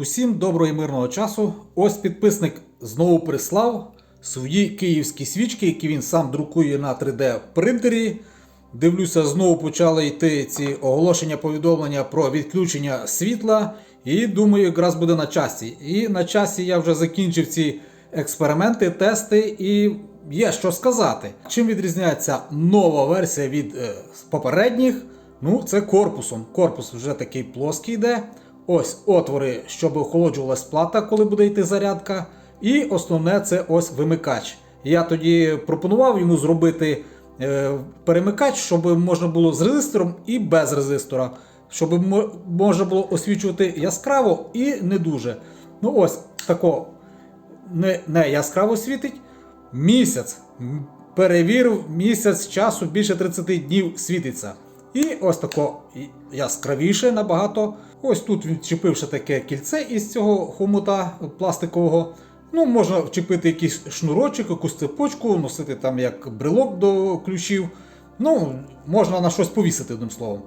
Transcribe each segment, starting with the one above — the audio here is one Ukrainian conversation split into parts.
Усім доброго і мирного часу. Ось підписник знову прислав свої київські свічки, які він сам друкує на 3D принтері. Дивлюся, знову почали йти ці оголошення, повідомлення про відключення світла. І думаю, якраз буде на часі. І на часі я вже закінчив ці експерименти, тести, і є що сказати. Чим відрізняється нова версія від е, попередніх? Ну, це корпусом. Корпус вже такий плоский йде. Ось отвори, щоб охолоджувалась плата, коли буде йти зарядка. І основне це ось вимикач. Я тоді пропонував йому зробити е, перемикач, щоб можна було з резистором і без резистора. Щоб мо- можна було освічувати яскраво і не дуже. Ну ось тако не, не яскраво світить. Місяць. Перевірив місяць часу більше 30 днів світиться. І ось тако яскравіше набагато. Ось тут він вчепивши таке кільце із цього хомута пластикового. Ну, можна вчепити якийсь шнурочок, якусь цепочку, носити там як брелок до ключів. Ну, можна на щось повісити, одним словом.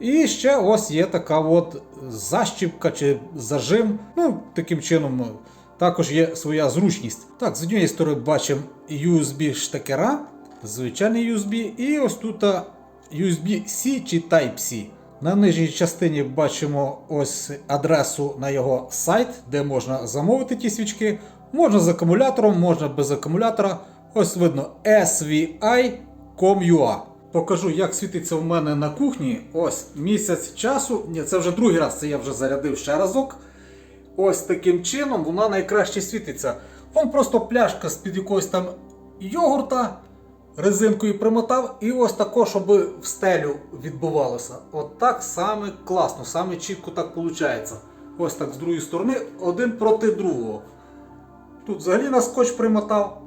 І ще ось є така от защіпка чи зажим. Ну, таким чином також є своя зручність. Так, з однієї сторони бачимо USB штекера, звичайний USB, і ось тут USB-C чи Type-C. На нижній частині бачимо ось адресу на його сайт, де можна замовити ті свічки. Можна з акумулятором, можна без акумулятора. Ось видно svi.com.ua. Покажу, як світиться в мене на кухні. Ось місяць часу. Ні, це вже другий раз, це я вже зарядив ще разок. Ось таким чином вона найкраще світиться. Вон просто пляшка з-під якогось там йогурта резинкою примотав, і ось тако, щоб в стелю відбувалося. От так саме класно, саме чітко так виходить. Ось так з другої сторони, один проти другого. Тут взагалі на скотч примотав,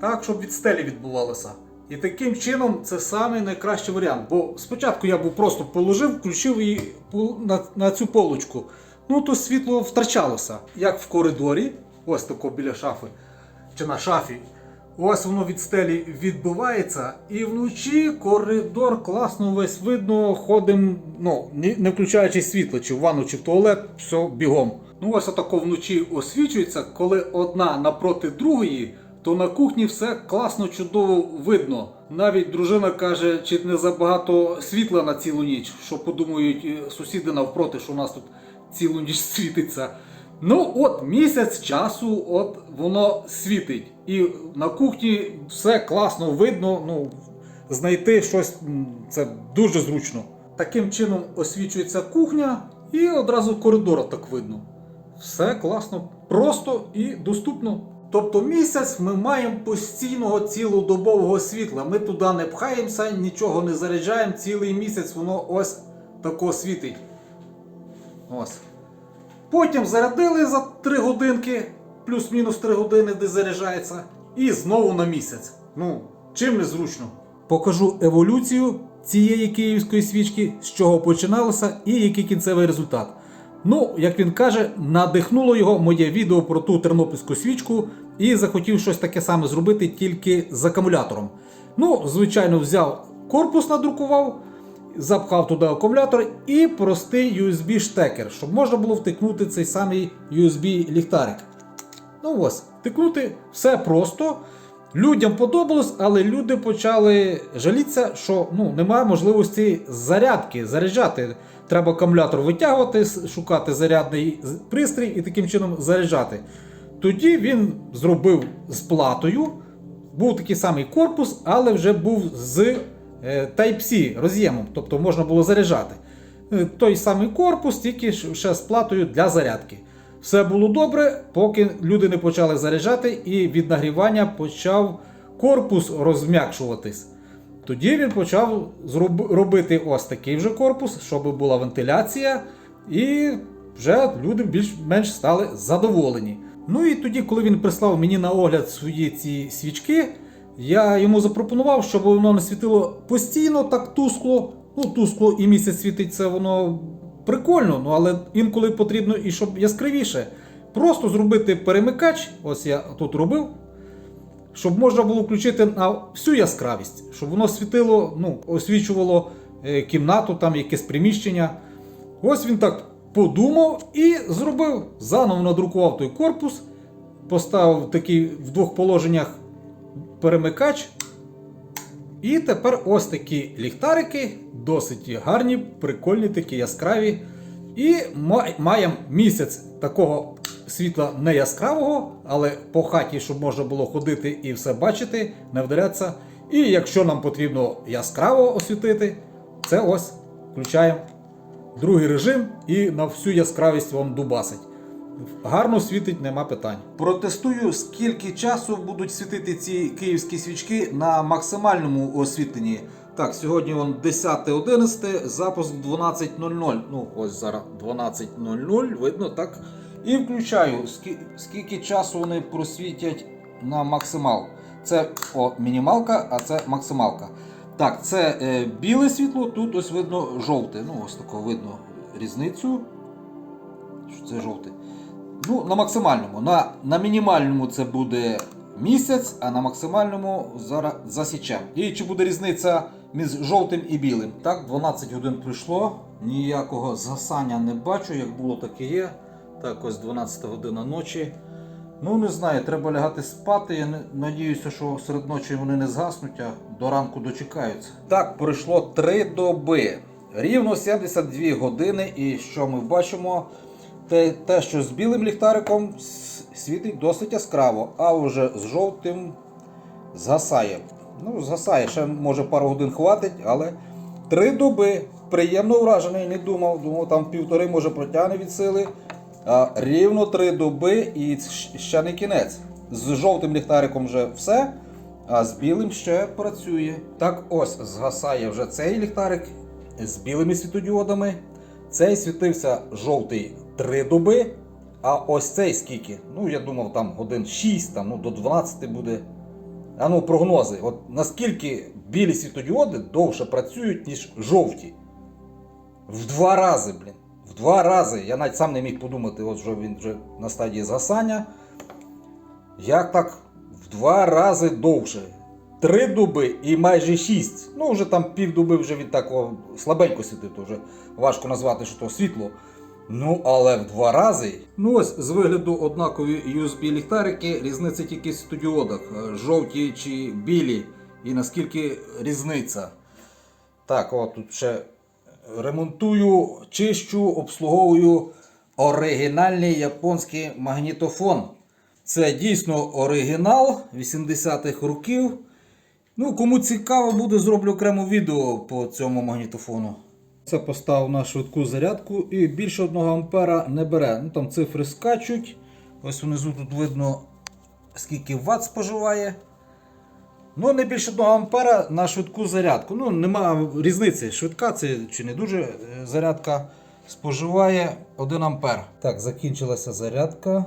так, щоб від стелі відбувалося. І таким чином це самий найкращий варіант. Бо спочатку я був просто положив, включив її на, на цю полочку. Ну то світло втрачалося. Як в коридорі, ось тако біля шафи, чи на шафі. Ось воно від стелі відбивається, і вночі коридор класно весь видно, ходимо, ну, не включаючи світло, чи в ванну, чи в туалет, все бігом. Ну ось отако вночі освічується, коли одна напроти другої, то на кухні все класно, чудово видно. Навіть дружина каже, чи не забагато світла на цілу ніч, що подумають е, сусіди навпроти, що у нас тут цілу ніч світиться. Ну, от місяць часу, от воно світить. І на кухні все класно видно. Ну, знайти щось це дуже зручно. Таким чином освічується кухня, і одразу коридор так видно. Все класно, просто і доступно. Тобто місяць ми маємо постійного цілодобового світла. Ми туди не пхаємося, нічого не заряджаємо. Цілий місяць воно ось тако світить. Ось. Потім зарядили за 3 годинки, плюс-мінус 3 години, де заряджається, і знову на місяць. Ну, чим не зручно. Покажу еволюцію цієї київської свічки, з чого починалося і який кінцевий результат. Ну, як він каже, надихнуло його моє відео про ту тернопільську свічку і захотів щось таке саме зробити тільки з акумулятором. Ну, звичайно, взяв корпус, надрукував, запхав туди акумулятор і простий USB-штекер, щоб можна було втикнути цей самий USB-ліхтарик. Ну ось, втикнути все просто. Людям подобалось, але люди почали жалітися, що ну, немає можливості зарядки, заряджати. Треба акумулятор витягувати, шукати зарядний пристрій і таким чином заряджати. Тоді він зробив з платою, був такий самий корпус, але вже був з Type-C роз'ємом, тобто можна було заряджати. Е, Той самий корпус, тільки ще з платою для зарядки. Все було добре, поки люди не почали заряджати, і від нагрівання почав корпус розм'якшуватись. Тоді він почав робити ось такий вже корпус, щоб була вентиляція, і вже люди більш-менш стали задоволені. Ну і тоді, коли він прислав мені на огляд свої ці свічки, я йому запропонував, щоб воно не світило постійно так тускло. Ну, тускло і місяць світить, це воно прикольно, ну але інколи потрібно і щоб яскравіше. Просто зробити перемикач, ось я тут робив, щоб можна було включити на всю яскравість, щоб воно світило, ну, освічувало е, кімнату, там якесь приміщення. Ось він так подумав і зробив. Заново надрукував той корпус, поставив такий в двох положеннях перемикач. І тепер ось такі ліхтарики, досить гарні, прикольні, такі яскраві. І маємо місяць такого світла не яскравого, але по хаті, щоб можна було ходити і все бачити, не вдарятися. І якщо нам потрібно яскраво освітити, це ось включаємо другий режим і на всю яскравість вам дубасить. Гарно світить, нема питань. Протестую, скільки часу будуть світити ці київські свічки на максимальному освітленні. Так, сьогодні он 10.11, запуск 12.00. Ну, ось зараз 12.00, видно так. І включаю, скі- скільки часу вони просвітять на максимал. Це о, мінімалка, а це максималка. Так, це е, біле світло, тут ось видно жовте. Ну, ось тако видно різницю. Що це жовте. Ну, на максимальному. На, на мінімальному це буде місяць, а на максимальному зараз засічемо. І чи буде різниця між жовтим і білим? Так, 12 годин пройшло. Ніякого згасання не бачу, як було, так і є. Так, ось 12 година ночі. Ну, не знаю, треба лягати спати. Я надіюся, що серед ночі вони не згаснуть, а до ранку дочекаються. Так, пройшло 3 доби. Рівно 72 години. І що ми бачимо? Те, те, що з білим ліхтариком світить досить яскраво, а вже з жовтим згасає. Ну, згасає, ще може пару годин хватить, але три доби. Приємно вражений, не думав. Думав, там півтори може протягне від сили. А рівно три доби і ще не кінець. З жовтим ліхтариком вже все, а з білим ще працює. Так ось згасає вже цей ліхтарик з білими світодіодами. Цей світився жовтий 3 доби, а ось цей скільки? Ну, я думав, там годин 6, там, ну, до 12 буде. А ну, прогнози. От наскільки білі світодіоди довше працюють, ніж жовті? В два рази, блін. В два рази. Я навіть сам не міг подумати, от вже він вже на стадії згасання. Як так в два рази довше? Три доби і майже шість. Ну, вже там півдоби вже від такого слабенько світить, вже важко назвати, що то світло. Ну, але в два рази. Ну ось з вигляду однакові USB ліхтарики, різниця тільки в студіодах. е, Жовті чи білі. І наскільки різниця. Так, от тут ще ремонтую, чищу, обслуговую оригінальний японський магнітофон. Це дійсно оригінал 80-х років. Ну, кому цікаво буде, зроблю окремо відео по цьому магнітофону. Це поставив на швидку зарядку і більше 1 ампера не бере. Ну, там цифри скачуть. Ось внизу тут видно, скільки Вт споживає. Ну, не більше 1 ампера на швидку зарядку. Ну, нема різниці, швидка це чи не дуже е, зарядка споживає 1 ампер. Так, закінчилася зарядка.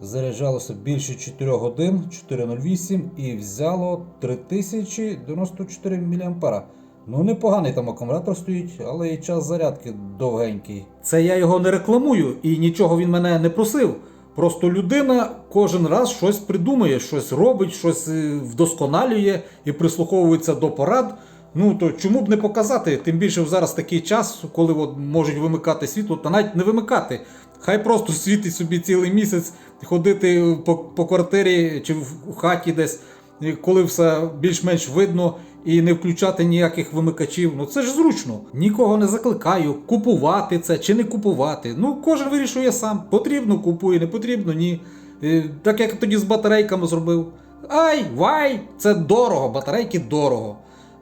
Заряджалося більше 4 годин, 4.08 і взяло 3094 мА. Ну, непоганий там акумулятор стоїть, але і час зарядки довгенький. Це я його не рекламую і нічого він мене не просив. Просто людина кожен раз щось придумує, щось робить, щось е, вдосконалює і прислуховується до порад. Ну то чому б не показати? Тим більше зараз такий час, коли от можуть вимикати світло, та навіть не вимикати. Хай просто світить собі цілий місяць, ходити по, по квартирі чи в хаті десь, коли все більш-менш видно, і не включати ніяких вимикачів. Ну це ж зручно. Нікого не закликаю купувати це чи не купувати. Ну кожен вирішує сам. Потрібно купує, не потрібно, ні. Е, Так як тоді з батарейками зробив. Ай, вай, це дорого, батарейки дорого.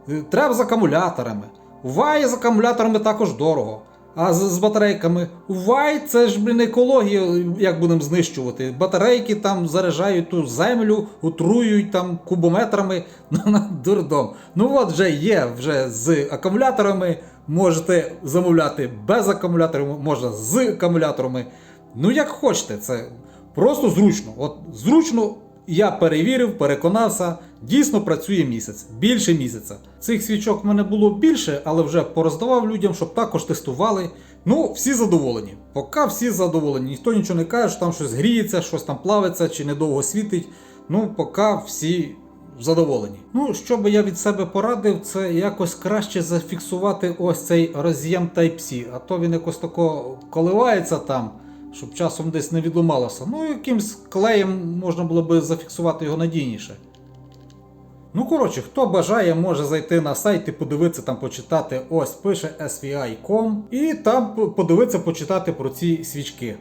Е, Треба з акумуляторами. Вай з акумуляторами також дорого. А з, з батарейками. Вай, це ж блін екологія, як будемо знищувати. Батарейки там заряджають ту землю, отруюють там кубометрами на дурдом. Ну от вже є вже з акумуляторами. Можете замовляти без акумуляторів, можна з акумуляторами. Ну як хочете, це просто зручно. От зручно я перевірив, переконався, дійсно працює місяць, більше місяця. Цих свічок в мене було більше, але вже пороздавав людям, щоб також тестували. Ну, всі задоволені. Поки всі задоволені. Ніхто нічого не каже, що там щось гріється, щось там плавиться чи недовго світить. Ну, поки всі задоволені. Ну, що би я від себе порадив, це якось краще зафіксувати ось цей роз'єм Type-C, а то він якось тако коливається там, щоб часом десь не відломалося. Ну, якимсь клеєм можна було би зафіксувати його надійніше. Ну, коротше, хто бажає, може зайти на сайт і подивитися там, почитати. Ось пише SVI.com і там подивитися, почитати про ці свічки.